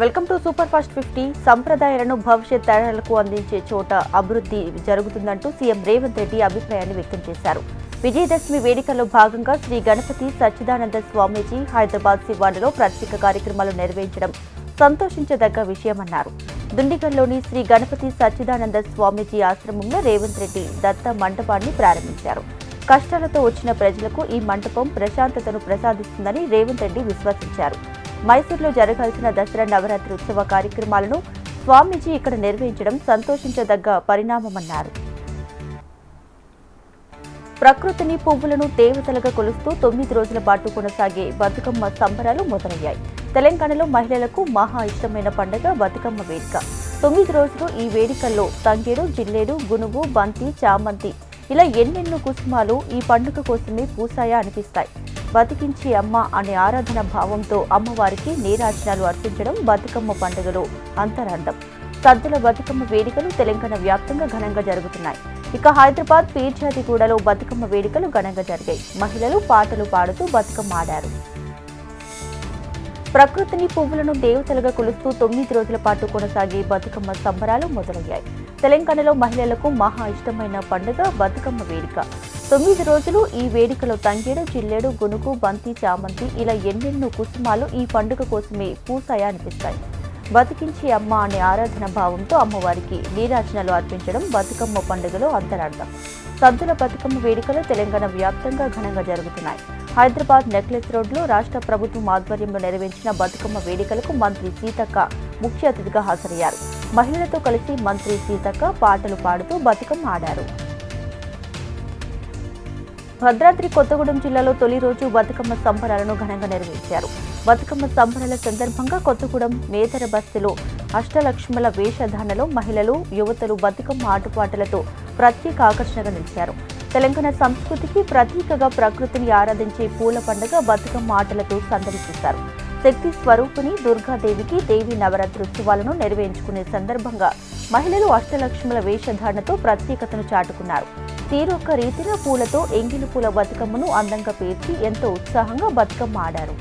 Welcome to super fast fifty. సంప్రదాయాలను భవిష్యత్ తరాలకు అందించే చోట అభివృద్ధి జరుగుతుందంటూ సీఎం రేవంత్ రెడ్డి అభిప్రాయాన్ని వ్యక్తం చేశారు. విజయదశమి వేడుకల్లో భాగంగా శ్రీ గణపతి సచ్చిదానంద స్వామీజీ హైదరాబాద్ శివార్లలో ప్రత్యేక కార్యక్రమాలు నిర్వహించడం సంతోషించదగ్గ విషయమన్నారు. దుండిగల్లోని శ్రీ గణపతి సచ్చిదానంద స్వామీజీ ఆశ్రమంలో రేవంత్ రెడ్డి దత్త మంటపాన్ని ప్రారంభించారు. కష్టాలతో వచ్చిన ప్రజలకు ఈ మంటపం ప్రశాంతతను ప్రసాదిస్తుందని రేవంత్ రెడ్డి విశ్వసించారు. మైసూర్లో జరగాల్సిన దసరా నవరాత్రి ఉత్సవ కార్యక్రమాలను స్వామీజీ ఇక్కడ నిర్వహించడం సంతోషించదగ్గ పరిణామమన్నారు. ప్రకృతిని పువ్వులను దేవతలుగా కొలుస్తూ తొమ్మిది రోజుల పాటు కొనసాగే బతుకమ్మ సంబరాలు మొదలయ్యాయి. తెలంగాణలో మహిళలకు మహా ఇష్టమైన పండుగ బతుకమ్మ వేడుక. తొమ్మిది రోజులు ఈ వేడుకల్లో తంగేడు జిల్లేడు గునుగు బంతి చామంతి ఇలా ఎన్నెన్నో కుసుమాలు ఈ పండుగ కోసమే పూసాయా అనిపిస్తాయి. బతికించి అమ్మ అనే ఆరాధన భావంతో అమ్మవారికి నీరాజనాలు అర్పించడం బతుకమ్మ పండుగలో అంతరార్థం. సద్దుల బతుకమ్మ వేడుకలు తెలంగాణ వ్యాప్తంగా ఘనంగా జరుగుతున్నాయి. ఇక హైదరాబాద్ పీర్జాతిగూడలో బతుకమ్మ వేడుకలు ఘనంగా జరిగాయి. మహిళలు పాటలు పాడుతూ బతుకమ్మ ఆడారు. ప్రకృతిని పువ్వులను దేవతలుగా కొలుస్తూ తొమ్మిది రోజుల పాటు కొనసాగే బతుకమ్మ సంబరాలు మొదలయ్యాయి. తెలంగాణలో మహిళలకు మహా ఇష్టమైన పండుగ బతుకమ్మ వేడుక. తొమ్మిది రోజులు ఈ వేడుకలో తంగేడు జిల్లేడు గునుగు బంతి చామంతి ఇలా ఎన్నెన్నో కుసుమాలు ఈ పండుగ కోసమే పూసాయ అనిపిస్తాయి. బతికించి అమ్మ అనే ఆరాధన భావంతో అమ్మవారికి నీరాజనాలు అర్పించడం బతుకమ్మ పండుగలో అంతరార్థం. సద్దుల బతుకమ్మ వేడుకలు తెలంగాణ వ్యాప్తంగా ఘనంగా జరుగుతున్నాయి. హైదరాబాద్ నెక్లెస్ రోడ్లో రాష్ట్ర ప్రభుత్వం ఆధ్వర్యంలో నిర్వహించిన బతుకమ్మ వేడుకలకు మంత్రి సీతక్క ముఖ్య అతిథిగా హాజరయ్యారు. మహిళలతో కలిసి మంత్రి సీతక్క పాటలు పాడుతూ బతుకమ్మ ఆడారు. భద్రాద్రి కొత్తగూడెం జిల్లాలో తొలి రోజు బతుకమ్మ సంబరాలను ఘనంగా నిర్వహించారు. బతుకమ్మ సంబరాల సందర్భంగా కొత్తగూడెం మేదర బస్తీలో అష్టలక్ష్మల వేషధారణలో మహిళలు యువతలు బతుకమ్మ ఆటపాటలతో ప్రత్యేక ఆకర్షణగా నిలిచారు. తెలంగాణ సంస్కృతికి ప్రతీకగా ప్రకృతిని ఆరాధించే పూల పండుగ బతుకమ్మ ఆటలతో సందడి చేశారు శక్తి స్వరూపిణి దుర్గాదేవికి దేవి నవరాత్రి ఉత్సవాలను సందర్భంగా మహిళలు అష్టలక్ష్ముల వేషధారణతో ప్రత్యేకతను చాటుకున్నారు. తీరొక్క రీతిన పూలతో ఎంగిలి పూల బతుకమ్మను అందంగా పేర్చి ఎంతో ఉత్సాహంగా బతుకమ్మ ఆడారు.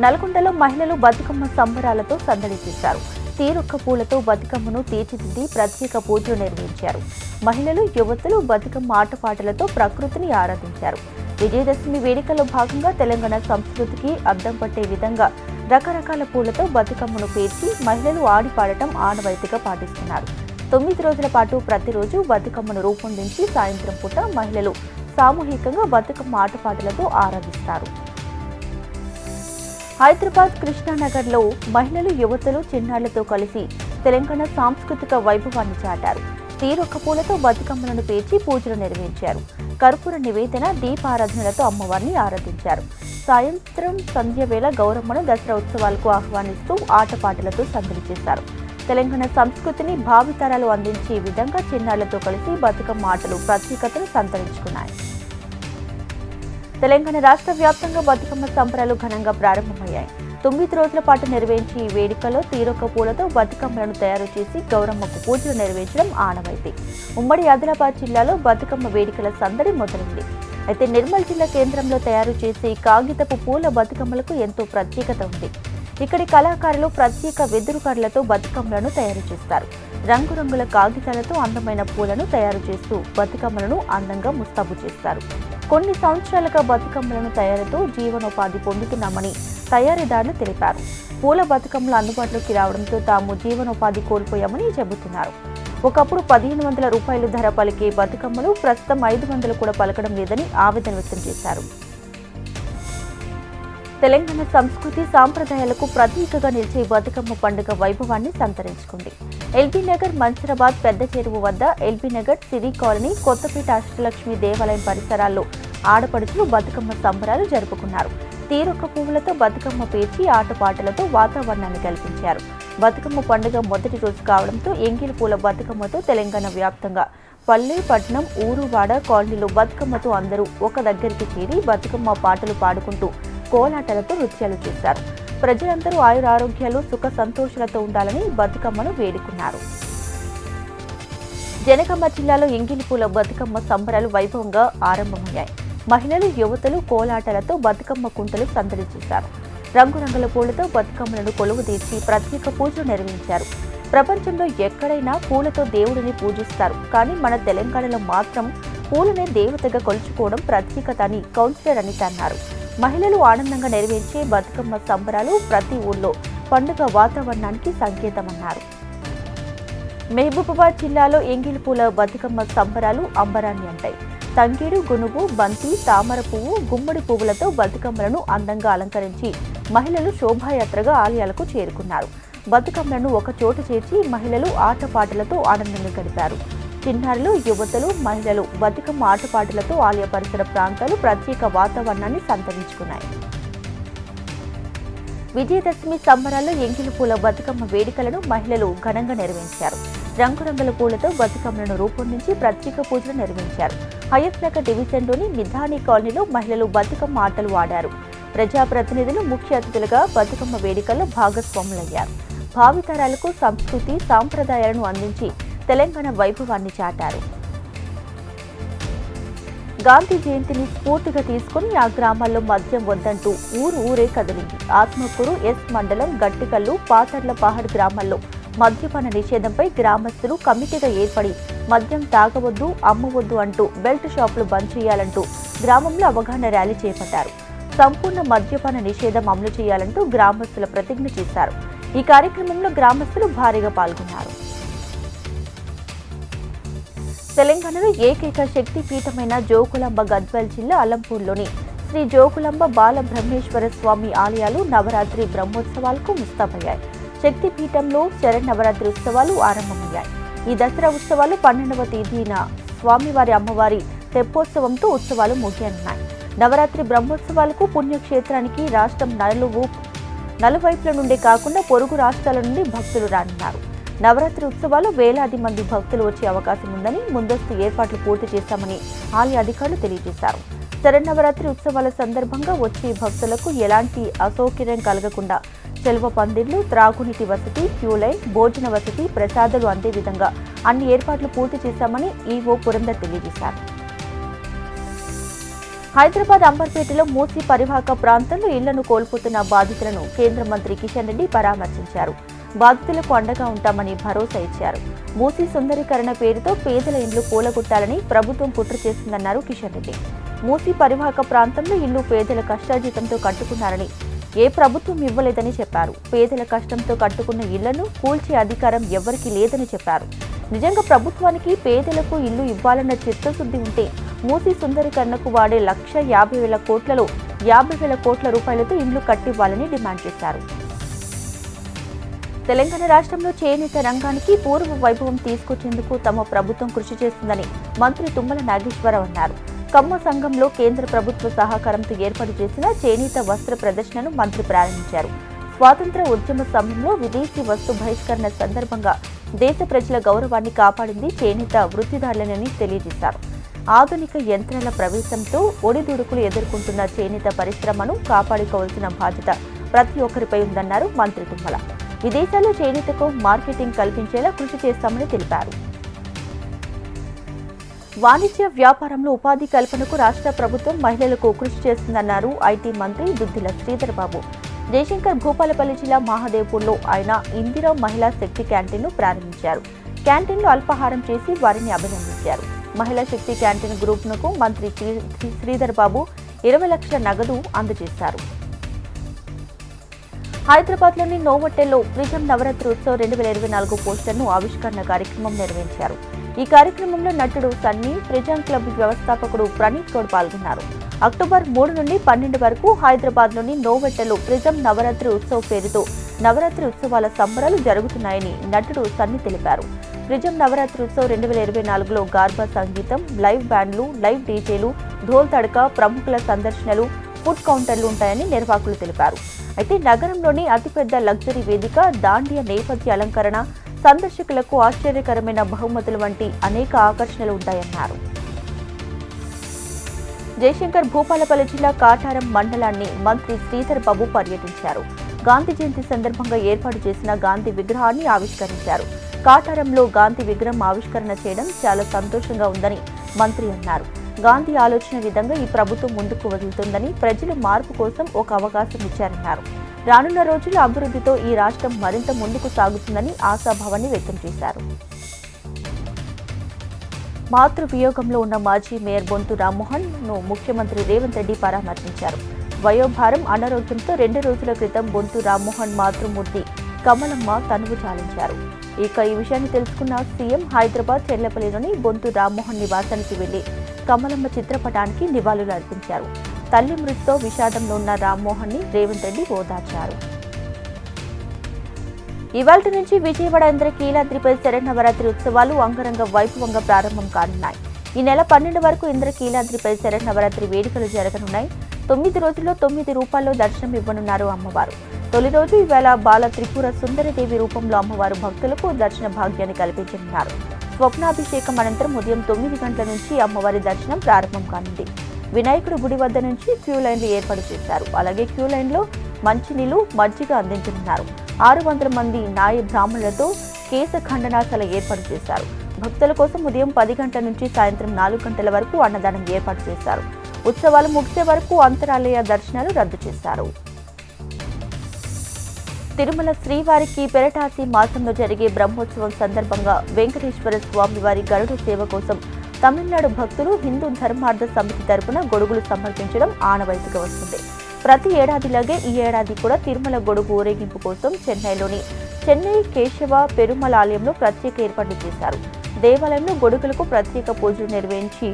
నల్గొండలో మహిళలు బతుకమ్మ సంబరాలతో సందడి చేశారు. తీరొక్క పూలతో బతుకమ్మను తీర్చిదిద్ది ప్రత్యేక పూజలు నిర్వహించారు. మహిళలు యువతులు బతుకమ్మ ఆటపాటలతో ప్రకృతిని ఆరాధించారు. విజయదశమి వేడుకలో భాగంగా తెలంగాణ సంస్కృతికి అద్దం పట్టే విధంగా రకరకాల పూలతో బతుకమ్మను పేర్చి మహిళలు ఆడి పాడటం ఆనవాయితీగా పాటిస్తున్నారు. తొమ్మిది రోజుల పాటు ప్రతిరోజు బతుకమ్మను రూపొందించి సాయంత్రం పూట మహిళలు సామూహికంగా బతుకమ్మ ఆటపాటలతో ఆరాధిస్తారు. హైదరాబాద్ కృష్ణానగర్లో మహిళలు యువతలు చిన్నాళ్ళతో కలిసి తెలంగాణ సాంస్కృతిక వైభవాన్ని చాటారు. తీరొక్క పూలతో బతుకమ్మలను పేర్చి పూజలు నిర్వహించారు. కర్పూర నివేదన దీపారాధనలతో అమ్మవారిని ఆరాధించారు. సాయంత్రం సంధ్య వేళ గౌరమ్మను దసరా ఉత్సవాలకు ఆహ్వానిస్తూ ఆటపాటలతో సందడి చేశారు. తెలంగాణ సంస్కృతిని భావితరాలు అందించే విధంగా చిన్నారులతో కలిసి బతుకమ్మ ఆటలు ప్రత్యేకతను సంతరించుకున్నాయి. తెలంగాణ రాష్ట్ర వ్యాప్తంగా బతుకమ్మ సంబరాలు ఘనంగా ప్రారంభమయ్యాయి. తొమ్మిది రోజుల పాటు నిర్వహించి ఈ వేడుకలో తీరొక్క పూలతో బతుకమ్మలను తయారు చేసి గౌరమ్మకు పూజలు నిర్వహించడం ఆనవాయితీ. ఉమ్మడి ఆదిలాబాద్ జిల్లాలో బతుకమ్మ వేడుకల సందడి మొదలైంది. అయితే నిర్మల్ జిల్లా కేంద్రంలో తయారు చేసే కాగితపు పూల బతుకమ్మలకు ఎంతో ప్రత్యేకత ఉంది. ఇక్కడి కళాకారులు ప్రత్యేక వెదురు కర్రలతో బతుకమ్మలను తయారు చేస్తారు. రంగురంగుల కాగితాలతో అందమైన పూలను తయారు చేస్తూ బతుకమ్మలను అందంగా ముస్తాబు చేస్తారు. కొన్ని సంవత్సరాలుగా బతుకమ్మలను తయారుతో జీవనోపాధి పొందుతున్నామని తయారీదారులు తెలిపారు. పూల బతుకమ్మలు అందుబాటులోకి రావడంతో తాము జీవనోపాధి కోల్పోయామని చెబుతున్నారు. ఒకప్పుడు పదిహేను వందల రూపాయలు ధర పలికే బతుకమ్మలు ప్రస్తుతం ఐదు వందలు కూడా పలకడం లేదని ఆవేదన వ్యక్తం చేశారు. తెలంగాణ సంస్కృతి సాంప్రదాయాలకు ప్రతీకగా నిలిచే బతుకమ్మ పండుగ వైభవాన్ని సంతరించుకుంది. ఎల్బీ నగర్ మంచరాబాద్ పెద్ద చెరువు వద్ద ఎల్బీ నగర్ సిరి కాలనీ కొత్తపేట అష్టలక్ష్మి దేవాలయం పరిసరాల్లో ఆడపడుచులు బతుకమ్మ సంబరాలు జరుపుకున్నారు. తీరొక్క పువ్వులతో బతుకమ్మ పేర్చి ఆటపాటలతో వాతావరణాన్ని కల్పించారు. బతుకమ్మ పండుగ మొదటి రోజు కావడంతో ఎంగిలి పూల బతుకమ్మతో తెలంగాణ వ్యాప్తంగా పల్లె పట్నం ఊరువాడ కాలనీలో బతుకమ్మతో అందరూ ఒక దగ్గరికి చేరి బతుకమ్మ పాటలు పాడుకుంటూ కోలాటలతో నృత్యాలు చేశారు. ప్రజలందరూ ఆయురారోగ్యాలు సుఖ సంతోషాలతో ఉండాలని బతుకమ్మను వేడుకున్నారు. జనగామ జిల్లాలో ఇంగిలిపూల బతుకమ్మ సంబరాలు వైభవంగా ఆరంభమయ్యాయి. మహిళలు యువతలు కోలాటలతో బతుకమ్మ కుంటలు సందడి చేశారు రంగురంగుల పూలతో బతుకమ్మలను కొలువు తీర్చి ప్రత్యేక పూజలు నిర్వహించారు. ప్రపంచంలో ఎక్కడైనా పూలతో దేవుడిని పూజిస్తారు. కానీ మన తెలంగాణలో మాత్రం పూలనే దేవతగా కొలుచుకోవడం ప్రత్యేకత అని కౌన్సిలర్ అనిత అన్నారు. మహిళలు ఆనందంగా నెరవేర్చే బతుకమ్మ సంబరాలు ప్రతి ఊళ్ళో పండుగ వాతావరణానికి సంకేతమన్నారు. మహబూబాబాద్ జిల్లాలో ఎంగిల్ పూల బతుకమ్మ సంబరాలు అంబరాన్ని అంటాయి. తంగేడు గునుగు బంతి తామర పువ్వు గుమ్మడి పువ్వులతో బతుకమ్మలను అందంగా అలంకరించి మహిళలు శోభాయాత్రగా ఆలయాలకు చేరుకున్నారు. బతుకమ్మలను ఒక చోట చేర్చి మహిళలు ఆటపాటలతో ఆనందంగా గడిపారు. చిన్నారులు యువతలు మహిళలు బతుకమ్మ ఆటపాటలతో ఆలయ పరిసర ప్రాంతాలు ప్రత్యేక వాతావరణాన్ని సంతరించుకున్నాయి. విజయదశమి సంబరాల్లో ఎంగిలి పూల బతుకమ్మ వేడుకలను మహిళలు ఘనంగా నిర్వహించారు. రంగురంగుల పూలతో బతుకమ్మలను రూపొందించి ప్రత్యేక పూజలు నిర్వహించారు. హయత్నగర్ డివిజన్లోని మిధాని కాలనీలో మహిళలు బతుకమ్మ ఆటలు ఆడారు. ప్రజాప్రతినిధులు ముఖ్య అతిథులుగా బతుకమ్మ వేడుకల్లో భాగస్వాములయ్యారు. భావితరాలకు సంస్కృతి సాంప్రదాయాలను అందించి తెలంగాణ వైభవాన్ని చాటారు. గాంధీ జయంతిని స్ఫూర్తిగా తీసుకుని ఆ గ్రామాల్లో మద్యం వద్దంటూ ఊరు ఊరే కదిలింది. ఆత్మకూరు ఎస్ మండలం గట్టికల్లు పాతర్ల పహాడ్ గ్రామాల్లో మద్యపాన నిషేధంపై గ్రామస్తులు కమిటీగా ఏర్పడి మద్యం తాగవద్దు అమ్మవద్దు అంటూ బెల్ట్ షాపులు బంద్ చేయాలంటూ గ్రామంలో అవగాహన ర్యాలీ చేపట్టారు. సంపూర్ణ మద్యపాన నిషేధం అమలు చేయాలంటూ గ్రామస్తుల ప్రతిజ్ఞ చేశారు. ఈ కార్యక్రమంలో గ్రామస్తులు భారీగా పాల్గొన్నారు. తెలంగాణలో ఏకైక శక్తిపీఠమైన జోకులాంబ గద్వాల్ జిల్లా అలంపూర్లోని శ్రీ జోకులాంబ బాల బ్రహ్మేశ్వర స్వామి ఆలయాలు నవరాత్రి బ్రహ్మోత్సవాలకు ముస్తాబయ్యాయి. శక్తిపీఠంలో పీఠంలో ఉత్సవాలు ఆరంభమయ్యాయి. ఈ దసరా ఉత్సవాలు పన్నెండవ తేదీన స్వామివారి అమ్మవారి తెప్పోత్సవంతో ఉత్సవాలు ముగియనున్నాయి. నవరాత్రి బ్రహ్మోత్సవాలకు పుణ్యక్షేత్రానికి రాష్ట్రం నలువు నలువైపుల నుండే కాకుండా పొరుగు రాష్ట్రాల నుండి భక్తులు రానున్నారు. నవరాత్రి ఉత్సవాలు వేలాది మంది భక్తులు వచ్చే అవకాశం ఉందని ముందస్తు ఏర్పాట్లు పూర్తి చేశామని ఆలయ అధికారులు తెలియజేశారు. శరన్నవరాత్రి ఉత్సవాల సందర్భంగా వచ్చే భక్తులకు ఎలాంటి అసౌకర్యం కలగకుండా సెలవు పందిళ్ళు త్రాగునీటి వసతి క్యూలైన్ భోజన వసతి ప్రసాదాలు అందే విధంగా అన్ని ఏర్పాట్లు పూర్తి చేశామని ఈవో పురందర్ తెలియజేశారు. హైదరాబాద్ అంబర్పేటలో మూసి పరివాహక ప్రాంతంలో ఇళ్ళను కోల్పోతున్న బాధితులను కేంద్ర మంత్రి కిషన్ రెడ్డి పరామర్శించారు. బాధితులకు అండగా ఉంటామని భరోసా ఇచ్చారు. మూసీ సుందరీకరణ పేరుతో పేదల ఇండ్లు కూలగొట్టాలని ప్రభుత్వం కుట్ర చేసిందన్నారు కిషన్ రెడ్డి. మూసీ పరివాహక ప్రాంతంలో ఇల్లు పేదల కష్టాజీతంతో కట్టుకున్నారని ఏ ప్రభుత్వం ఇవ్వలేదని చెప్పారు. పేదల కష్టంతో కట్టుకున్న ఇళ్ళను కూల్చే అధికారం ఎవరికీ లేదని చెప్పారు. నిజంగా ప్రభుత్వానికి పేదలకు ఇల్లు ఇవ్వాలన్న చిత్తశుద్ధి ఉంటే మూసీ సుందరీకరణకు వాడే లక్ష యాభై వేల కోట్లలో యాభై వేల కోట్ల రూపాయలతో ఇండ్లు కట్టివ్వాలని డిమాండ్ చేశారు. తెలంగాణ రాష్ట్రంలో చేనేత రంగానికి పూర్వ వైభవం తీసుకొచ్చేందుకు తమ ప్రభుత్వం కృషి చేస్తుందని మంత్రి తుమ్మల నాగేశ్వరరావు అన్నారు. కమ్మ సంఘంలో కేంద్ర ప్రభుత్వ సహకారంతో ఏర్పాటు చేసిన చేనేత వస్త్ర ప్రదర్శనను మంత్రి ప్రారంభించారు. స్వాతంత్ర ఉద్యమ సమయంలో విదేశీ వస్తు బహిష్కరణ సందర్భంగా దేశ ప్రజల గౌరవాన్ని కాపాడింది చేనేత వృత్తిదారులనని తెలియజేశారు. ఆధునిక యంత్రాల ప్రవేశంతో ఒడిదుడుకులు ఎదుర్కొంటున్న చేనేత పరిశ్రమను కాపాడుకోవాల్సిన బాధ్యత ప్రతి ఒక్కరిపై ఉందన్నారు మంత్రి తుమ్మల. విదేశాల్లో చేనేతకు మార్కెటింగ్ కల్పించేలా కృషి చేస్తామని తెలిపారు. వాణిజ్య వ్యాపారంలో ఉపాధి కల్పనకు రాష్ట్ర ప్రభుత్వం మహిళలకు కృషి చేస్తుందన్నారు ఐటీ మంత్రి దుద్దిల శ్రీధర్ బాబు జయశంకర్ భూపాలపల్లి జిల్లా మహాదేవ్పూర్లో ఆయన ఇందిరా మహిళా శక్తి క్యాంటీన్ను ప్రారంభించారు. క్యాంటీన్లో అల్పాహారం చేసి వారిని అభినందించారు. మహిళా శక్తి క్యాంటీన్ గ్రూప్నకు మంత్రి శ్రీ- శ్రీధర్ బాబు ఇరవై లక్షల నగదు అందజేశారు. హైదరాబాద్లోని నోవోటెల్లో విజయం నవరాత్రి ఉత్సవ్ రెండు వేల ఇరవై నాలుగు పోస్టర్ను ఆవిష్కరణ కార్యక్రమం నిర్వహించారు. ఈ కార్యక్రమంలో నటుడు సన్నీ ప్రిజం క్లబ్ వ్యవస్థాపకుడు ప్రణీత్ గౌడ్ పాల్గొన్నారు. అక్టోబర్ మూడు నుండి పన్నెండు వరకు హైదరాబాద్లోని నోవెట్టలో ప్రిజం నవరాత్రి ఉత్సవ్ పేరుతో నవరాత్రి ఉత్సవాల సంబరాలు జరుగుతున్నాయని నటుడు సన్ని తెలిపారు. ప్రిజం నవరాత్రి ఉత్సవ్ రెండు వేల ఇరవై నాలుగులో గార్బా సంగీతం లైవ్ బ్యాండ్లు లైవ్ డీజేలు ధోల్ తడక ప్రముఖుల సందర్శనలు ఫుడ్ కౌంటర్లు ఉంటాయని నిర్వాహకులు తెలిపారు. అయితే నగరంలోని అతిపెద్ద లగ్జరీ వేదిక దాండియా నేపథ్య అలంకరణ సందర్శకులకు ఆశ్చర్యకరమైన బహుమతులు వంటి అనేక ఆకర్షణలు ఉంటాయన్నారు. జయశంకర్ భూపాలపల్లి జిల్లా కాటారం మండలాన్ని మంత్రి శ్రీధర్ బాబు పర్యటించారు. గాంధీ జయంతి సందర్భంగా ఏర్పాటు చేసిన గాంధీ విగ్రహాన్ని ఆవిష్కరించారు. కాటారంలో గాంధీ విగ్రహం ఆవిష్కరణ చేయడం చాలా సంతోషంగా ఉందని మంత్రి అన్నారు. గాంధీ ఆలోచన విధంగా ఈ ప్రభుత్వం ముందుకు వదులుతుందని ప్రజలు మార్పు కోసం ఒక అవకాశం ఇచ్చారన్నారు. రానున్న రోజుల అభివృద్ధితో ఈ రాష్ట్రం మరింత ముందుకు సాగుతుందని ఆశాభావాన్ని వ్యక్తం చేశారు. మాతృ వియోగంలో ఉన్న మాజీ మేయర్ బొంతు రామ్మోహన్ను ముఖ్యమంత్రి రేవంత్ రెడ్డి పరామర్శించారు. వయోభారం అనారోగ్యంతో రెండు రోజుల క్రితం బొంతు రామ్మోహన్ మాతృమూర్తి కమలమ్మ తనువు చాలించారు. ఇక ఈ విషయాన్ని తెలుసుకున్న సీఎం హైదరాబాద్ చెర్లపల్లిలోని బొంతు రామ్మోహన్ నివాసానికి వెళ్ళి కమలమ్మ చిత్రపటానికి నివాళులు అర్పించారు. తల్లి మృతితో విషాదంలో ఉన్న రామ్మోహన్ని రేవంత్ రెడ్డి ఓదార్చారు. ఇవాళ నుంచి విజయవాడ ఇంద్రకీలాద్రిపై శరణవరాత్రి ఉత్సవాలు అంగరంగ వైభవంగా ప్రారంభం కానున్నాయి. ఈ నెల పన్నెండు వరకు ఇంద్రకీలాద్రిపై శరణవరాత్రి వేడుకలు జరగనున్నాయి. తొమ్మిది రోజుల్లో తొమ్మిది రూపాల్లో దర్శనం ఇవ్వనున్నారు అమ్మవారు. తొలి రోజు ఈవేళ బాల త్రిపుర సుందరదేవి రూపంలో అమ్మవారు భక్తులకు దర్శన భాగ్యాన్ని కల్పించనున్నారు. స్వప్నాభిషేకం అనంతరం ఉదయం తొమ్మిది గంటల నుంచి అమ్మవారి దర్శనం ప్రారంభం కానుంది. వినాయకుడు గుడి వద్ద నుంచి క్యూ లైన్లు ఏర్పాటు చేశారు. అలాగే క్యూ లైన్లో మంచినీళ్ళు మజ్జిగ అందించనున్నారు. ఆరు వందల మంది నాయ బ్రాహ్మణులతో కేశ ఖండనాశాల ఏర్పాటు చేశారు. భక్తుల కోసం ఉదయం పది గంటల నుంచి సాయంత్రం నాలుగు గంటల వరకు అన్నదానం ఏర్పాటు చేశారు. ఉత్సవాలు ముగిసే వరకు అంతరాలయ దర్శనాలు రద్దు చేశారు. తిరుమల శ్రీవారికి పెరటాసి మాసంలో జరిగే బ్రహ్మోత్సవం సందర్భంగా వెంకటేశ్వర స్వామివారి గరుడ సేవ కోసం తమిళనాడు భక్తులు హిందూ ధర్మార్థ సమితి తరపున గొడుగులు సమర్పించడం ఆనవాయితీగా వస్తుంది. ప్రతి ఏడాదిలాగే ఈ ఏడాది కూడా తిరుమల గొడుగు ఊరేగింపు కోసం చెన్నైలోని చెన్నై కేశవ పెరుమల ఆలయంలో ప్రత్యేక ఏర్పాట్లు చేశారు. దేవాలయంలో గొడుగులకు ప్రత్యేక పూజలు నిర్వహించి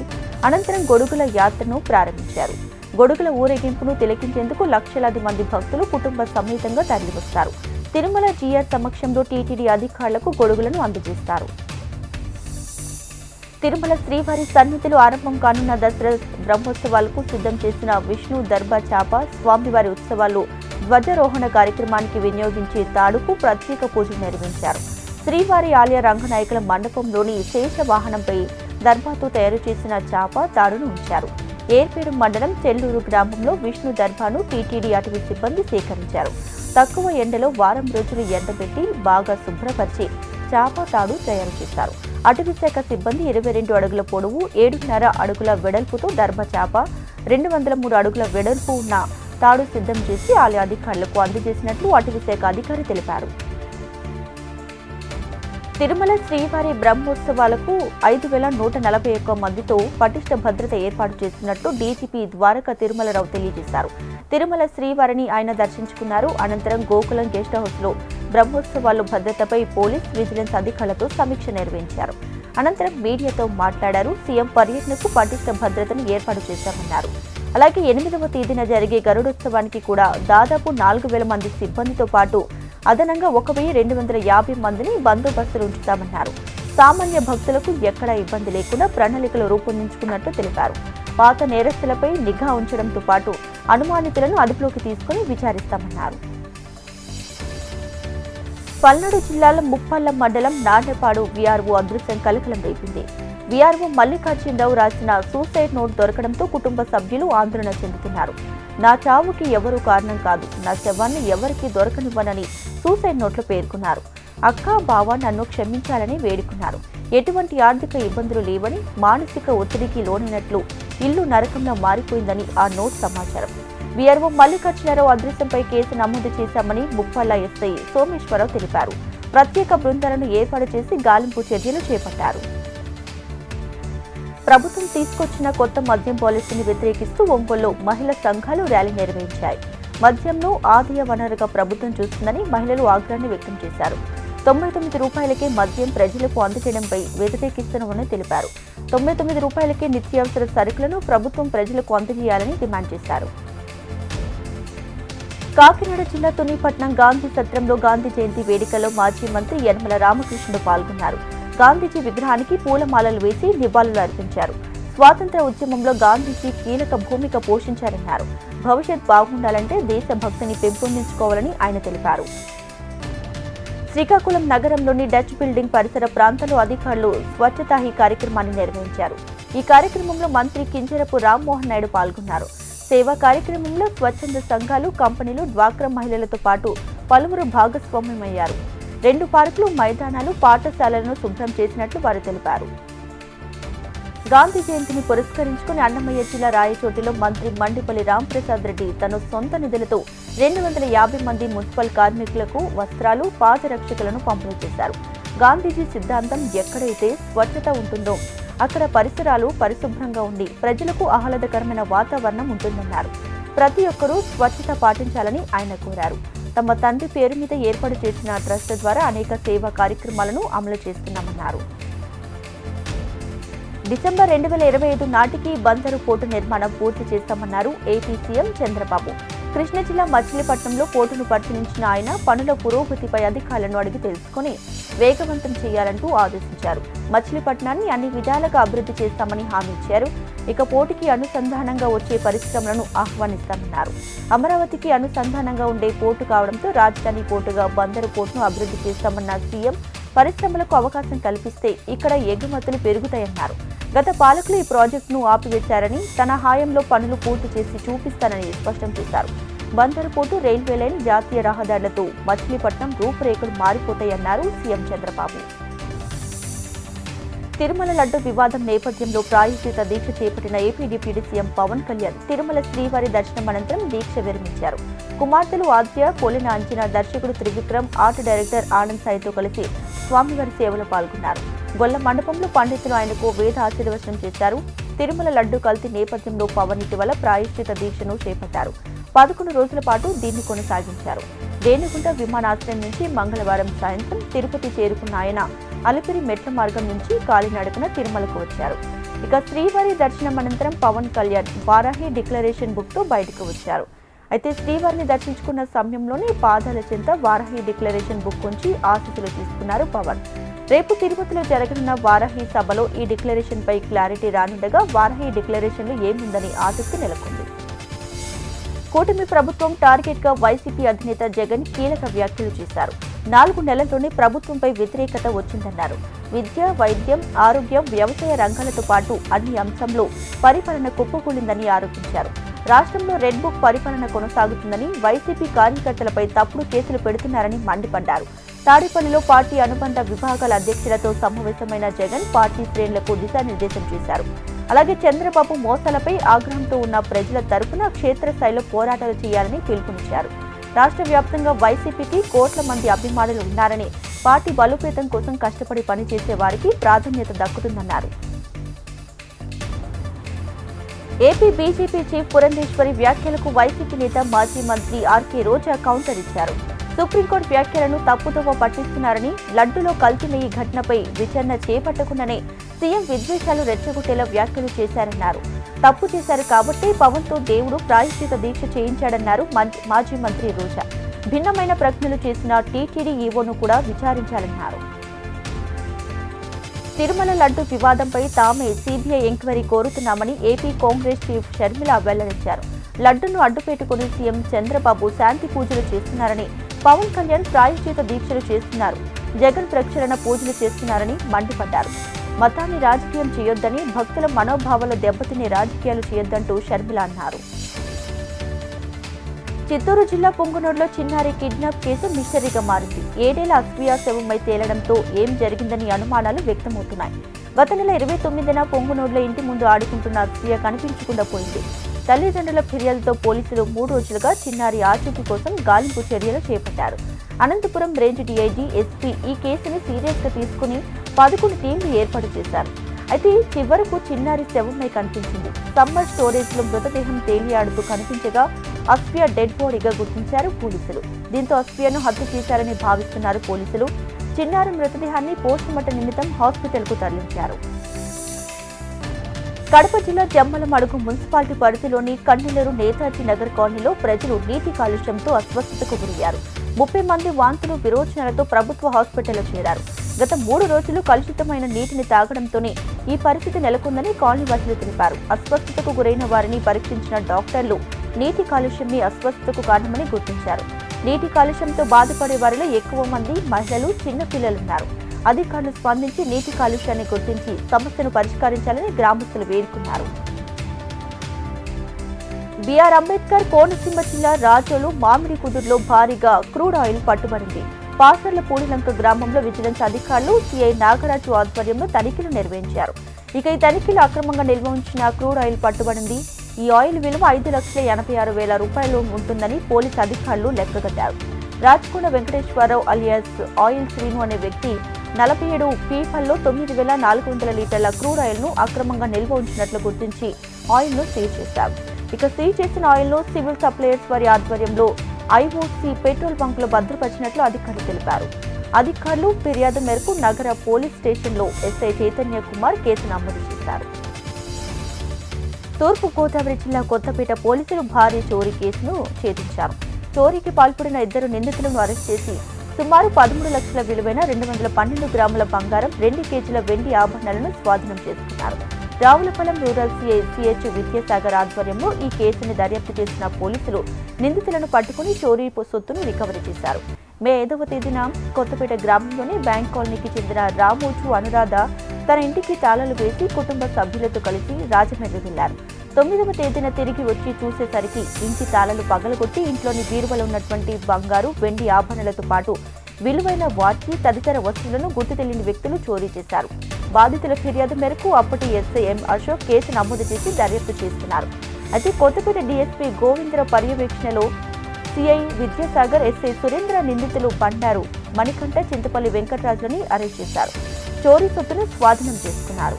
అనంతరం గొడుగుల యాత్రను ప్రారంభించారు. గొడుగుల ఊరేగింపును తిలకించేందుకు లక్షలాది మంది భక్తులు కుటుంబ సమేతంగా తరలివస్తారు. తిరుమల జీఆర్ సమక్షంలో టీటీడీ అధికారులకు గొడుగులను అందజేస్తారు. తిరుమల శ్రీవారి సన్నిధిలో ఆరంభం కానున్న దసరా బ్రహ్మోత్సవాలకు సిద్ధం చేసిన విష్ణు దర్బా చాప స్వామివారి ఉత్సవాలు ధ్వజారోహణ కార్యక్రమానికి వినియోగించే తాడుకు ప్రత్యేక పూజలు నిర్వహించారు. శ్రీవారి ఆలయ రంగనాయకుల మండపంలోని శేష వాహనంపై దర్బాతో తయారు చేసిన చాప తాడును ఉంచారు. ఏర్పేడు మండలం చెల్లూరు గ్రామంలో విష్ణు దర్బాను టీటీడీ అటవీ సిబ్బంది సేకరించారు. తక్కువ ఎండలో వారం రోజులు ఎండబెట్టి బాగా శుభ్రపరిచి చాప తాడు తయారు చేశారు. అటవీ శాఖ సిబ్బంది ఇరవై రెండు అడుగుల పొడవు ఏడున్నర అడుగుల వెడల్పుతో దర్భ చేప రెండు వందల మూడు అడుగుల వెడల్పు ఉన్న తాడు సిద్ధం చేసి ఆలయ అధికారులకు అందజేసినట్లు అటవీ శాఖ అధికారి తెలిపారు. తిరుమల శ్రీవారి బ్రహ్మోత్సవాలకు ఐదు వేల నూట నలభై ఒక్క మందితో పటిష్ట భద్రత ఏర్పాటు చేస్తున్నట్టు డీజీపీ ద్వారకా తిరుమలరావు తెలియజేశారు. తిరుమల శ్రీవారిని ఆయన దర్శించుకున్నారు. అనంతరం గోకులం గెస్ట్ హౌస్లో బ్రహ్మోత్సవాలు భద్రతపై పోలీస్ విజిలెన్స్ అధికారులతో సమీక్ష నిర్వహించారు. అనంతరం మీడియాతో మాట్లాడారు. సీఎం పర్యటనకు పటిష్ట భద్రతను ఏర్పాటు చేశామన్నారు. అలాగే ఎనిమిదవ తేదీన జరిగే గరుడోత్సవానికి కూడా దాదాపు నాలుగు వేల మంది సిబ్బందితో పాటు అదనంగా ఒక వెయ్యి రెండు వందల యాభై మందిని బందోబస్తులు ఉంచుతామన్నారు. సామాన్య భక్తులకు ఎక్కడా ఇబ్బంది లేకుండా ప్రణాళికలు రూపొందించుకున్నట్లు తెలిపారు. పాత నేరస్తులపై నిఘా ఉంచడంతో పాటు అనుమానితులను అదుపులోకి తీసుకుని విచారిస్తామన్నారు. పల్నాడు జిల్లాలో ముప్పల్ల మండలం నార్నపాడు వీఆర్ఓ అదృశ్యం కలకలం రేపింది. వీఆర్ఓ మల్లికార్జునరావు రాసిన సూసైడ్ నోట్ దొరకడంతో కుటుంబ సభ్యులు ఆందోళన చెందుతున్నారు. నా చావుకి ఎవరూ కారణం కాదు. నా శవాన్ని ఎవరికీ దొరకనివ్వనని సూసైడ్ నోట్లో పేర్కొన్నారు. అక్క బావ నన్ను క్షమించాలని వేడుకున్నారు. ఎటువంటి ఆర్థిక ఇబ్బందులు లేవని మానసిక ఒత్తిడికి లోనైనట్లు ఇల్లు నరకంలో మారిపోయిందని ఆ నోట్ సమాచారం. వీఆర్ఓ మల్లికార్జునరావు అదృశ్యంపై కేసు నమోదు చేశామని ముప్పల్ల ఎస్ఐ సోమేశ్వరరావు తెలిపారు. ప్రత్యేక బృందాలను ఏర్పాటు చేసి గాలింపు చర్యలు చేపట్టారు. ప్రభుత్వం తీసుకొచ్చిన కొత్త మద్యం పాలసీని వ్యతిరేకిస్తూ ఒంగోలులో మహిళా సంఘాలు ర్యాలీ నిర్వహించాయి. మద్యంను ఆదాయ వనరుగా ప్రభుత్వం చూస్తుందని మహిళలు ఆగ్రహాన్ని వ్యక్తం చేశారు. తొంభై తొమ్మిది రూపాయలకే మద్యం ప్రజలకు అందజేయడంపై వ్యతిరేకిస్తున్నామని తెలిపారు. తొంభై తొమ్మిది రూపాయలకే నిత్యావసర సరుకులను ప్రభుత్వం ప్రజలకు అందజేయాలని డిమాండ్ చేశారు. కాకినాడ జిల్లా తునిపట్నం గాంధీ సత్రంలో గాంధీ జయంతి వేడుకలో మాజీ మంత్రి యనమల రామకృష్ణుడు పాల్గొన్నారు. గాంధీజీ విగ్రహానికి పూలమాలలు వేసి నివాళులు అర్పించారు. స్వాతంత్ర ఉద్యమంలో గాంధీజీ కీలక భూమిక పోషించారన్నారు. భవిష్యత్ బాగుండాలంటే దేశభక్తిని పెంపొందించుకోవాలని ఆయన తెలిపారు. శ్రీకాకుళం నగరంలోని డచ్ బిల్డింగ్ పరిసర ప్రాంతాల్లో అధికారులు స్వచ్ఛతా హీ కార్యక్రమాన్ని నిర్వహించారు. ఈ కార్యక్రమంలో మంత్రి కింజరపు రామ్మోహన్ నాయుడు పాల్గొన్నారు. సేవా కార్యక్రమంలో స్వచ్ఛంద సంఘాలు కంపెనీలు డ్వాక్రా మహిళలతో పాటు పలువురు భాగస్వామ్యమయ్యారు. రెండు పార్కులు మైదానాలు పాఠశాలలను శుభ్రం చేసినట్లు వారు తెలిపారు. గాంధీ జయంతిని పురస్కరించుకుని అన్నమయ్య జిల్లా రాయచోటిలో మంత్రి మండిపల్లి రాంప్రసాద్ రెడ్డి తన సొంత నిధులతో రెండు వందల యాభై మంది మున్సిపల్ కార్మికులకు వస్త్రాలు పాదరక్షకులను పంపిణీ చేశారు. గాంధీజీ సిద్ధాంతం ఎక్కడైతే స్వచ్ఛత ఉంటుందో అక్కడ పరిసరాలు పరిశుభ్రంగా ఉండి ప్రజలకు ఆహ్లాదకరమైన వాతావరణం ఉంటుందన్నారు. ప్రతి ఒక్కరూ స్వచ్ఛత పాటించాలని ఆయన కోరారు. తమ తండ్రి పేరు మీద ఏర్పాటు చేసిన ట్రస్ట్ ద్వారా అనేక సేవా కార్యక్రమాలను అమలు చేస్తున్నామన్నారు. డిసెంబర్ రెండు వేల ఇరవై ఐదు నాటికి బందరు పోర్టు నిర్మాణం పూర్తి చేస్తామన్నారు ఏపీ సీఎం చంద్రబాబు. కృష్ణా జిల్లా మచిలీపట్నంలో పోర్టును పరిశీలించిన ఆయన పనుల పురోగతిపై అధికారులను అడిగి తెలుసుకుని వేగవంతం చేయాలంటూ ఆదేశించారు. మచిలీపట్నాన్ని అన్ని విధాలుగా అభివృద్ధి చేస్తామని హామీ ఇచ్చారు. ఇక పోటీకి అనుసంధానంగా వచ్చే పరిశ్రమలను ఆహ్వానిస్తామన్నారు. అమరావతికి అనుసంధానంగా ఉండే పోర్టు కావడంతో రాజధాని పోర్టుగా బందరు పోర్టును అభివృద్ధి చేస్తామన్న సీఎం పరిశ్రమలకు అవకాశం కల్పిస్తే ఇక్కడ ఎగుమతులు పెరుగుతాయన్నారు. గత పాలకులు ఈ ప్రాజెక్టును ఆపివేశారని తన హాయంలో పనులు పూర్తి చేసి చూపిస్తానని స్పష్టం చేశారు. బందరుపోటు రైల్వే లైన్ జాతీయ రహదారులతో మచిలీపట్నం రూపురేఖలు మారిపోతాయన్నారు సీఎం చంద్రబాబు. తిరుమల లడ్డు వివాదం నేపథ్యంలో ప్రాయోజిత దీక్ష చేపట్టిన AP deputy CM Pawan Kalyan Tirumala శ్రీవారి దర్శనం అనంతరం దీక్ష విరమించారు. కుమార్తెలు ఆద్య కోలిన అంచనా దర్శకుడు త్రివిక్రమ్ ఆర్ట్ డైరెక్టర్ ఆనంద్ సాయితో కలిసి స్వామివారి సేవలో పాల్గొన్నారు. గొల్ల మండపంలో పండితులు ఆయనకు వేద ఆశీర్వచనం చేశారు. తిరుమల లడ్డు కల్తీ నేపథ్యంలో పవన్ ఇటీవల ప్రాయశ్చిత దీక్షను చేపట్టారు. పదకొండు రోజుల పాటు దీన్ని కొనసాగించారు. రేణిగుంట విమానాశ్రయం నుంచి మంగళవారం సాయంత్రం తిరుపతి చేరుకున్న ఆయన అలిపిరి మెట్ల మార్గం నుంచి కాలినడకన తిరుమలకు వచ్చారు. ఇక శ్రీవారి దర్శనం అనంతరం పవన్ కళ్యాణ్ వారాహి డిక్లరేషన్ బుక్తో బయటకు వచ్చారు. అయితే శ్రీవారిని దర్శించుకున్న సమయంలోనే పాదాల చెంత వారాహి డిక్లరేషన్ బుక్ ఉంచి ఆశీస్సులు తీసుకున్నారు పవన్. రేపు తిరుపతిలో జరగనున్న వారాహి సభలో ఈ డిక్లరేషన్ పై క్లారిటీ రానుండగా వారాహి డిక్లరేషన్లో ఏముందని ఆసక్తి నెలకొంది. కూటమి ప్రభుత్వం టార్గెట్గా వైసీపీ అధినేత జగన్ కీలక వ్యాఖ్యలు చేశారు. నాలుగు నెలల్లోనే ప్రభుత్వంపై వ్యతిరేకత వచ్చిందన్నారు. విద్య వైద్యం ఆరోగ్యం వ్యవసాయ రంగాలతో పాటు అన్ని అంశంలో పరిపాలన కుప్పకూలిందని ఆరోపించారు. రాష్ట్రంలో రెడ్ బుక్ పరిపాలన కొనసాగుతుందని వైసీపీ కార్యకర్తలపై తప్పుడు కేసులు పెడుతున్నారని మండిపడ్డారు. తాడేపల్లిలో పార్టీ అనుబంధ విభాగాల అధ్యక్షులతో సమావేశమైన జగన్ పార్టీ శ్రేణులకు దిశానిర్దేశం చేశారు. అలాగే చంద్రబాబు మోసాలపై ఆగ్రహంతో ఉన్న ప్రజల తరపున క్షేత్రస్థాయిలో పోరాటాలు చేయాలని పిలుపునిచ్చారు. రాష్ట్ర వ్యాప్తంగా వైసీపీకి కోట్ల మంది అభిమానులు ఉన్నారని పార్టీ బలోపేతం కోసం కష్టపడి పనిచేసే వారికి ప్రాధాన్యత దక్కుతుందన్నారు. ఏపీ బీజేపీ చీఫ్ పురంధేశ్వరి వ్యాఖ్యలకు వైసీపీ నేత మాజీ మంత్రి ఆర్కే రోజా కౌంటర్ ఇచ్చారు. సుప్రీంకోర్టు వ్యాఖ్యలను తప్పుదోవ పట్టిస్తున్నారని లడ్డులో కల్తీ ఈ ఘటనపై విచారణ చేపట్టకుండానే సీఎం విద్వేషాలు రెచ్చగొట్టేలా వ్యాఖ్యలు చేశారన్నారు. తప్పు చేశారు కాబట్టి పవన్తో దేవుడు ప్రాయశ్చిత దీక్ష చేయించాడన్నారు మాజీ మంత్రి రోజా. భిన్నమైన ప్రజ్ఞలు చేసిన టీటీడీ ఈవోను కూడా విచారించాలన్నారు. తిరుమల లడ్డు వివాదంపై తామే సీబీఐ ఎంక్వైరీ కోరుతున్నామని ఏపీ కాంగ్రెస్ చీఫ్ షర్మిల వెల్లడించారు. లడ్డును అడ్డుపెట్టుకుని సీఎం చంద్రబాబు శాంతి పూజలు చేస్తున్నారని పవన్ కళ్యాణ్ ప్రాయశ్చిత దీక్షలు చేస్తున్నారు. జగన్ ప్రక్షాళన పూజలు చేస్తున్నారని మండిపడ్డారు. మతాన్ని రాజకీయం చేయొద్దని భక్తుల మనోభావాలు దెబ్బతినే రాజకీయాలు చేయొద్దంటూ షర్మిల అన్నారు. చిత్తూరు జిల్లా పొంగునూరులో చిన్నారి కిడ్నాప్ కేసు మిస్టరీగా మారింది. ఏడేళ్ళ అక్వియా శవమై తేలడంతో ఏం జరిగిందని అనుమానాలు వ్యక్తమవుతున్నాయి. గత నెల ఇరవై తొమ్మిదిన పొంగునూరులో ఇంటి ముందు ఆడుకుంటున్న అక్వియా కనిపించకుండా పోయింది. తల్లిదండ్రుల ఫిర్యాదుతో పోలీసులు మూడు రోజులుగా చిన్నారి ఆచూకీ కోసం గాలింపు చర్యలు చేపట్టారు. అనంతపురం రేంజ్ డీఐజీ ఎస్పీ ఈ కేసుని సీరియస్గా తీసుకుని పదకొండు టీంలు ఏర్పాటు చేశారు. అయితే చివరకు చిన్నారి శవమై కనిపించింది. సమ్మర్ స్టోరేజ్లో మృతదేహం తేలియాడుతూ కనిపించగా అస్ఫియా డెడ్ బాడీగా గుర్తించారు పోలీసులు. దీంతో అస్ఫియాను హత్య చేశారని భావిస్తున్నారు పోలీసులు. చిన్నారి మృతదేహాన్ని పోస్టుమార్టం నిమిత్తం హాస్పిటల్కు తరలించారు. కడప జిల్లా జమ్మలమడుగు మున్సిపాలిటీ పరిధిలోని కన్నెలూరు నేతాజీ నగర్ కాలనీలో ప్రజలు నీటి కాలుష్యంతో అస్వస్థతకు గురయ్యారు. ముప్పై మంది వాంతులు విరోచనలతో ప్రభుత్వ హాస్పిటల్లో చేరారు. గత మూడు రోజులు కలుషితమైన నీటిని తాగడంతోనే ఈ పరిస్థితి నెలకొందని కాలనీవాసులు తెలిపారు. అస్వస్థతకు గురైన వారిని పరీక్షించిన డాక్టర్లు నీటి కాలుష్యమే అస్వస్థతకు కారణమని గుర్తించారు. నీటి కాలుష్యంతో బాధపడే వారిలో ఎక్కువ మంది మహిళలు చిన్నపిల్లలున్నారు అధికారులు స్పందించి నీటి కాలుష్యాన్ని గుర్తించి సమస్యను పరిష్కరించాలని గ్రామస్తులు వేడుకున్నారు. బిఆర్ అంబేద్కర్ కోనసీమ జిల్లా రాజోలు మామిడి కుదురులో భారీగా క్రూడ్ ఆయిల్ పట్టుబడింది. పాసర్ల పూడిలంక గ్రామంలో విజిలెన్స్ అధికారులు సిఐ నాగరాజు ఆధ్వర్యంలో తనిఖీలు నిర్వహించారు. ఇక ఈ తనిఖీలు అక్రమంగా నిల్వ ఉంచిన క్రూడ్ ఆయిల్ పట్టుబడింది. ఈ ఆయిల్ విలువ ఐదు లక్షల ఎనభై ఆరు వేల రూపాయలు ఉంటుందని పోలీసు అధికారులు లెక్కగట్టారు. రాచకొండ వెంకటేశ్వరరావు అలియాస్ ఆయిల్ శ్రీను అనే వ్యక్తి నలభై ఏడు పీపల్లో తొమ్మిది వేల నాలుగు వందల లీటర్ల క్రూడ్ ఆయిల్ను అక్రమంగా నిల్వ ఉంచినట్లు గుర్తించి ఆయిల్ను సీజ్ చేశారు ఇక సీజ్ చేసిన ఆయిల్ను సివిల్ సప్లయర్స్ వారి ఆధ్వర్యంలో ఐఓసీ పెట్రోల్ బంకులో భద్రపరిచినట్లు అధికారులు తెలిపారు. అధికారులు ఫిర్యాదు మేరకు నగర పోలీస్ స్టేషన్లో ఎస్ఐ చైతన్య కుమార్ కేసు నమోదు చేశారు. తూర్పు గోదావరి జిల్లా కొత్తపేట పోలీసులు భారీ చోరీ కేసును ఛేదించారు. చోరీకి పాల్పడిన ఇద్దరు నిందితులను అరెస్ట్ చేసి సుమారు పదమూడు లక్షల విలువైన రెండు వందల పన్నెండు గ్రాముల బంగారం రెండు కేజీల వెండి ఆభరణాలను స్వాధీనం చేసుకున్నారు. Ravulapalem rural CI CH Vidyasagar ఆధ్వర్యంలో ఈ కేసుని దర్యాప్తు చేసిన పోలీసులు నిందితులను పట్టుకుని చోరీ సొత్తును రికవరీ చేశారు. మే ఐదవ తేదీన కొత్తపేట గ్రామంలోని బ్యాంక్ కాలనీకి చెందిన రామోజు అనురాధ తన ఇంటికి తాళాలు వేసి కుటుంబ సభ్యులతో కలిసి రాజమండ్రి వెళ్ళారు తొమ్మిదవ తేదీన తిరిగి వచ్చి చూసేసరికి ఇంటి తాళలు పగలగొట్టి ఇంట్లోని బీరువలో ఉన్నటువంటి బంగారు వెండి ఆభరణలతో పాటు విలువైన వాచి తదితర వస్తువులను గుర్తు తెలియని వ్యక్తులు చోరీ చేశారు. బాధితుల ఫిర్యాదు మేరకు అప్పటి ఎస్ఐ ఎం అశోక్ కేసు నమోదు చేసి దర్యాప్తు చేస్తున్నారు. అయితే కొత్తపేట డీఎస్పీ గోవిందరావు పర్యవేక్షణలో సిఐ విద్యాసాగర్ ఎస్ఐ సురేంద్ర నిందితులు బండారు మణికంఠ చింతపల్లి వెంకటరాజులని అరెస్ట్ చేశారు. చోరీ సొత్తును స్వాధీనం చేసుకున్నారు.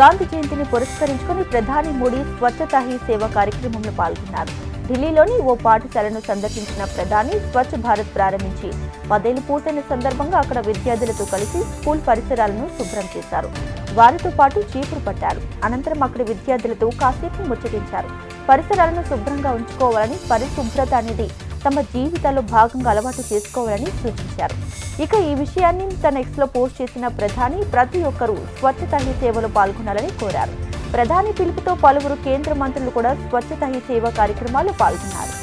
గాంధీ జయంతిని పురస్కరించుకుని ప్రధాని మోడీ స్వచ్ఛతా హీ సేవ కార్యక్రమంలో పాల్గొన్నారు. ఢిల్లీలోని ఓ పాఠశాలను సందర్శించిన ప్రధాని స్వచ్ఛ భారత్ ప్రారంభించి పదేళ్ళు పూర్తయిన సందర్భంగా అక్కడ విద్యార్థులతో కలిసి స్కూల్ పరిసరాలను శుభ్రం చేశారు. వారితో పాటు చీపురు పట్టారు. అనంతరం అక్కడి విద్యార్థులతో కాసేపు ముచ్చటించారు. పరిసరాలను శుభ్రంగా ఉంచుకోవాలని పరిశుభ్రత అనేది తమ జీవితాల్లో భాగంగా అలవాటు చేసుకోవాలని సూచించారు. ఇక ఈ విషయాన్ని తన ఎక్స్లో పోస్ట్ చేసిన ప్రధాని ప్రతి ఒక్కరూ స్వచ్ఛత హీ సేవలో పాల్గొనాలని కోరారు. ప్రధాని పిలుపుతో పలువురు కేంద్ర మంత్రులు కూడా స్వచ్ఛత హీ సేవ కార్యక్రమాల్లో పాల్గొన్నారు.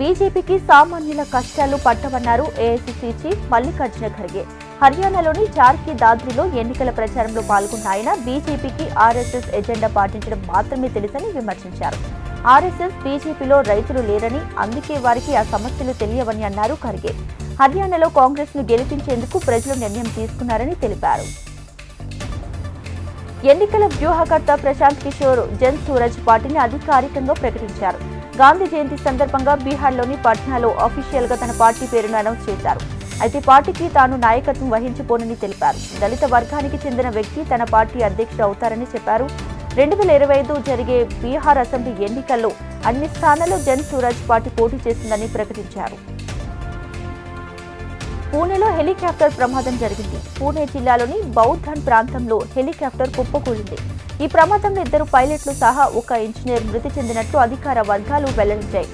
బీజేపీకి సామాన్యుల కష్టాలు పట్టవన్నారు ఏఐసీసీ చీఫ్ మల్లికార్జున ఖర్గే. హర్యానాలోని చార్కి దాద్రిలో ఎన్నికల ప్రచారంలో పాల్గొన్న ఆయన బీజేపీకి ఆర్ఎస్ఎస్ ఎజెండా పాటించడం మాత్రమే తెలుసని విమర్శించారు. ఆర్ఎస్ఎస్ బీజేపీలో రైతులు లేరని అందుకే వారికి ఆ సమస్యలు తెలియవని అన్నారు ఖర్గే. హర్యానాలో కాంగ్రెస్ను గెలిపించేందుకు ప్రజలు నిర్ణయం తీసుకున్నారని తెలిపారు. ఎన్నికల వ్యూహకర్త ప్రశాంత్ కిషోర్ జన్ సూరజ్ పార్టీని అధికారికంగా ప్రకటించారు. గాంధీ జయంతి సందర్భంగా బీహార్లోని పట్నాలో అఫీషియల్గా తన పార్టీ పేరును అనౌన్స్ చేశారు. అయితే పార్టీకి తాను నాయకత్వం వహించిపోనని తెలిపారు. దళిత వర్గానికి చెందిన వ్యక్తి తన పార్టీ అధ్యక్షుడు అవుతారని చెప్పారు. రెండు వేల ఇరవై ఐదు జరిగే బీహార్ అసెంబ్లీ ఎన్నికల్లో అన్ని స్థానాల్లో జన్ సూరజ్ పార్టీ పోటీ చేస్తుందని ప్రకటించారు. పూణేలో హెలికాప్టర్ ప్రమాదం జరిగింది. పూణే జిల్లాలోని బౌద్ధన్ ప్రాంతంలో హెలికాప్టర్ కుప్పకూలింది. ఈ ప్రమాదంలో ఇద్దరు పైలట్లు సహా ఒక ఇంజనీర్ మృతి చెందినట్లు అధికార వర్గాలు వెల్లడించాయి.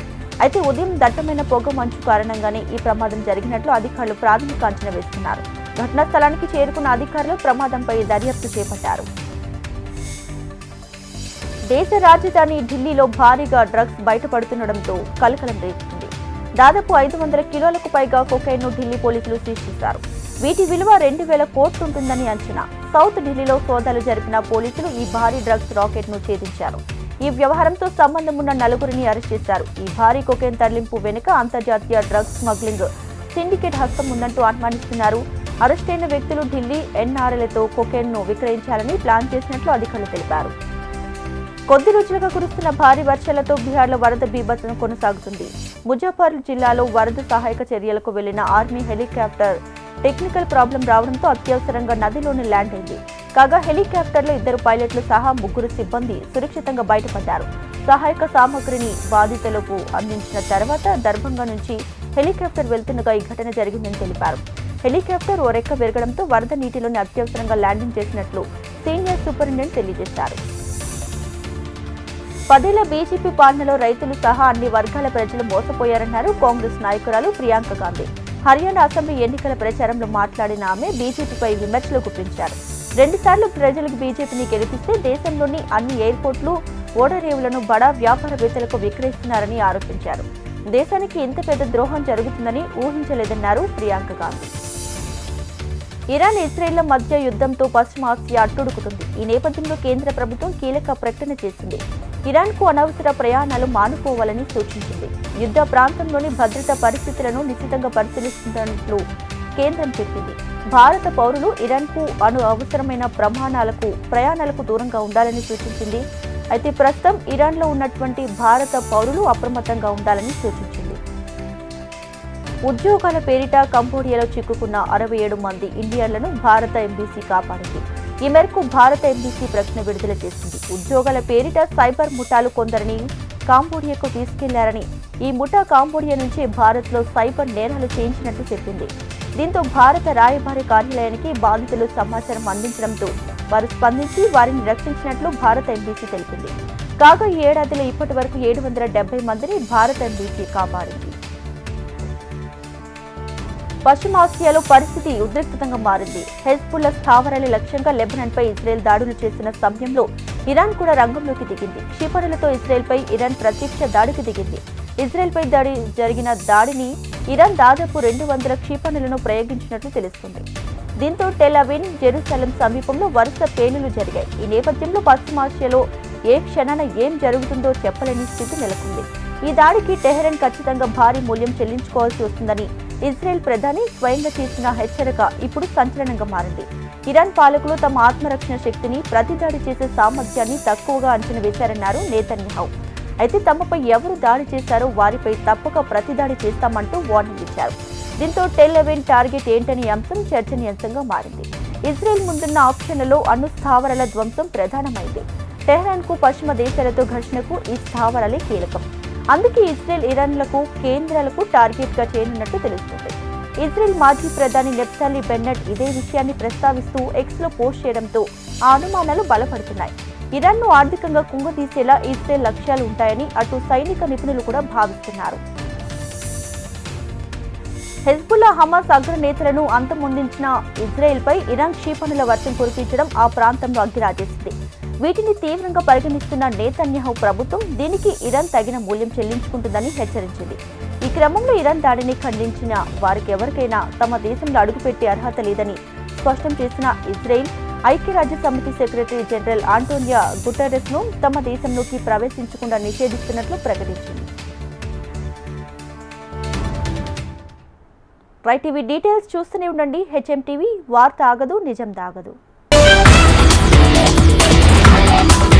అయితే ఉదయం దట్టమైన పొగ మంచు కారణంగానే ఈ ప్రమాదం జరిగినట్లు అధికారులు ప్రాథమిక అంచనా వేస్తున్నారు. ఘటనా స్థలానికి చేరుకున్న అధికారులు ప్రమాదంపై దర్యాప్తు చేపట్టారు. దేశ రాజధాని ఢిల్లీలో భారీగా డ్రగ్స్ బయటపడుతుండటంతో కలకలం రేపుతుంది. దాదాపు ఐదు వందల కిలోలకు పైగా కొకైన్ను ఢిల్లీ పోలీసులు సీజ్ చేశారు. వీటి విలువ రెండు వేల కోట్లుంటుందని అంచనా. సౌత్ ఢిల్లీలో సోదాలు జరిపిన పోలీసులు ఈ భారీ డ్రగ్స్ రాకెట్ను ఛేదించారు. ఈ వ్యవహారంతో సంబంధం ఉన్న నలుగురిని అరెస్ట్ చేశారు. ఈ భారీ కొకైన్ తరలింపు వెనుక అంతర్జాతీయ డ్రగ్స్ స్మగ్లింగ్ సిండికేట్ హస్తం ఉందంటూ అనుమానిస్తున్నారు అరెస్టైన వ్యక్తులు ఢిల్లీ ఎన్ఆర్ఎలతో కొకేన్ను విక్రయించాలని ప్లాన్ చేసినట్లు అధికారులు తెలిపారు. కొద్ది రోజులుగా కురుస్తున్న భారీ వర్షాలతో బీహార్లో వరద బీభత్సం కొనసాగుతుంది. ముజాఫర్ జిల్లాలో వరద సహాయక చర్యలకు వెళ్ళిన ఆర్మీ హెలికాప్టర్ టెక్నికల్ ప్రాబ్లం రావడంతో అత్యవసరంగా నదిలోని ల్యాండ్ అయింది. కాగా హెలికాప్టర్లో ఇద్దరు పైలట్లు సహా ముగ్గురు సిబ్బంది సురక్షితంగా బయటపడ్డారు. సహాయక సామగ్రిని బాధితులకు అందించిన తర్వాత దర్భంగా నుంచి హెలికాప్టర్ వెళ్తుండగా ఈ ఘటన జరిగిందని తెలిపారు. హెలికాప్టర్ ఓ రెక్క విరగడంతో వరద నీటిలోని అత్యవసరంగా ల్యాండింగ్ చేసినట్లు సీనియర్ సూపరింటెండెంట్ తెలియజేశారు. పదేళ్ళ బీజేపీ పాలనలో రైతులు సహా అన్ని వర్గాల ప్రజలు మోసపోయారన్నారు కాంగ్రెస్ నాయకురాలు ప్రియాంక గాంధీ. హర్యానా అసెంబ్లీ ఎన్నికల ప్రచారంలో మాట్లాడిన ఆమె బీజేపీపై విమర్శలు గుప్పించారు. రెండుసార్లు ప్రజలకు బీజేపీని గెలిపిస్తే దేశంలోని అన్ని ఎయిర్పోర్ట్లు ఓడరేవులను బడా వ్యాపారవేత్తలకు విక్రయిస్తున్నారని ఆరోపించారు. దేశానికి ఇంత పెద్ద ద్రోహం జరుగుతుందని ఊహించలేదన్నారు ప్రియాంక గాంధీ. ఇరాన్ ఇజ్రాయెల్ల మధ్య యుద్ధంతో పశ్చిమాసియా అట్టుడుకుతుంది. ఈ నేపథ్యంలో కేంద్ర ప్రభుత్వం కీలక ప్రకటన చేసింది. ఇరాన్కు అనవసర ప్రయాణాలు మానుకోవాలని సూచించింది. యుద్ధ ప్రాంతంలోని భద్రతా పరిస్థితులను నిశ్చితంగా పరిశీలిస్తున్నట్లు కేంద్రం చెప్పింది. భారత పౌరులు ఇరాన్కు అను అవసరమైన ప్రమాణాలకు ప్రయాణాలకు దూరంగా ఉండాలని సూచించింది. అయితే ప్రస్తుతం ఇరాన్లో ఉన్నటువంటి భారత పౌరులు అప్రమత్తంగా ఉండాలని సూచించింది. ఉద్యోగాల పేరిట కంబోడియాలో చిక్కుకున్న అరవై ఏడు మంది ఇండియన్లను భారత ఎంబీసీ కాపాడింది. ఈ మేరకు భారత ఎంబీసీ ప్రశ్న విడుదల చేసింది. ఉద్యోగాల పేరిట సైబర్ ముఠాలు కొందరిని కాంబోడియాకు తీసుకెళ్ళారని ఈ ముఠా కాంబోడియా నుంచి భారత్లో సైబర్ నేరాలు చేయించినట్టు చెప్పింది. దీంతో భారత రాయబారి కార్యాలయానికి బాధితులు సమాచారం అందించడంతో వారు స్పందించి వారిని రక్షించినట్లు భారత ఎంబీసీ తెలిపింది. కాగా ఈ ఏడాదిలో ఇప్పటి వరకు ఏడు వందల డెబ్బై మందిని భారత ఎంబీసీ కాపాడింది. పశ్చిమాసియాలో పరిస్థితి ఉద్రిక్తంగా మారింది. హెజ్బుల్లా స్థావరాల లక్ష్యంగా లెబనాన్పై ఇజ్రాయెల్ దాడులు చేసిన సమయంలో ఇరాన్ కూడా రంగంలోకి దిగింది. క్షిపణులతో ఇజ్రాయెల్పై ఇరాన్ ప్రత్యక్ష దాడికి దిగింది. ఇజ్రాయెల్పై దాడి జరిగిన దాడిని ఇరాన్ దాదాపు రెండు వందల క్షిపణులను ప్రయోగించినట్లు తెలుస్తుంది. దీంతో టెలవిన్ జెరూసలం సమీపంలో వరుస పేలులు జరిగాయి. ఈ నేపథ్యంలో పశ్చిమాసియాలో ఏ క్షణాన ఏం జరుగుతుందో చెప్పలేని స్థితి నెలకొంది. ఈ దాడికి టెహరన్ ఖచ్చితంగా భారీ మూల్యం చెల్లించుకోవాల్సి వస్తుందని ఇజ్రాయెల్ ప్రధాని స్వయంగా చేసిన హెచ్చరిక ఇప్పుడు సంచలనంగా మారింది. ఇరాన్ పాలకులు తమ ఆత్మరక్షణ శక్తిని ప్రతిదాడి చేసే సామర్థ్యాన్ని తక్కువగా అంచనా వేశారన్నారు నేతన్యాహు. అయితే తమపై ఎవరు దాడి చేశారో వారిపై తప్పక ప్రతిదాడి చేస్తామంటూ వార్నింగ్ ఇచ్చారు. దీంతో టెల్ అవెన్ టార్గెట్ ఏంటనే అంశం చర్చనీయాంశంగా మారింది. ఇజ్రాయెల్ ముందున్న ఆప్షన్లలో అణు స్థావరాల ధ్వంసం ప్రధానమైంది. టెహ్రాన్కు పశ్చిమ దేశాలతో ఘర్షణకు ఈ స్థావరాలే కీలకం. అందుకే ఇజ్రాయెల్ ఇరాన్లకు కేంద్రాలకు టార్గెట్గా చేయనున్నట్టు తెలుస్తుంది. ఇజ్రాయెల్ మాజీ ప్రధాని నెప్తాలి బెన్నట్ ఇదే విషయాన్ని ప్రస్తావిస్తూ ఎక్స్లో పోస్ట్ చేయడంతో ఆ అనుమానాలు బలపడుతున్నాయి. ఇరాన్ను ఆర్థికంగా కుంగతీసేలా ఇజ్రాయెల్ లక్ష్యాలు ఉంటాయని అటు సైనిక నిపుణులు కూడా భావిస్తున్నారు. హెజ్బుల్లా హమాస్ అగ్రనేతలను అంతమొందించిన ఇజ్రాయెల్పై ఇరాన్ క్షిపణుల వర్షం కురిపించడం ఆ ప్రాంతంలో అగ్గిరాజేసింది. వీటిని తీవ్రంగా పరిగణిస్తున్న నేతన్యాహు ప్రభుత్వం దీనికి ఇరాన్ తగిన మూల్యం చెల్లించుకుంటుందని హెచ్చరించింది. ఈ క్రమంలో ఇరాన్ దాడిని ఖండించిన వారికి ఎవరికైనా తమ దేశంలో అడుగుపెట్టే అర్హత లేదని స్పష్టం చేసిన ఇజ్రాయిల్ ఐక్యరాజ్య సమితి సెక్రటరీ జనరల్ ఆంటోనియా గుటెరెస్ను తమ దేశంలోకి ప్రవేశించకుండా నిషేధిస్తున్నట్లు ప్రకటించింది. రైట్ ఇవి డీటెయిల్స్ చూస్తూనే ఉండండి. హెచ్ఎం టీవీ వార్త ఆగదు నిజం దాగదు Thank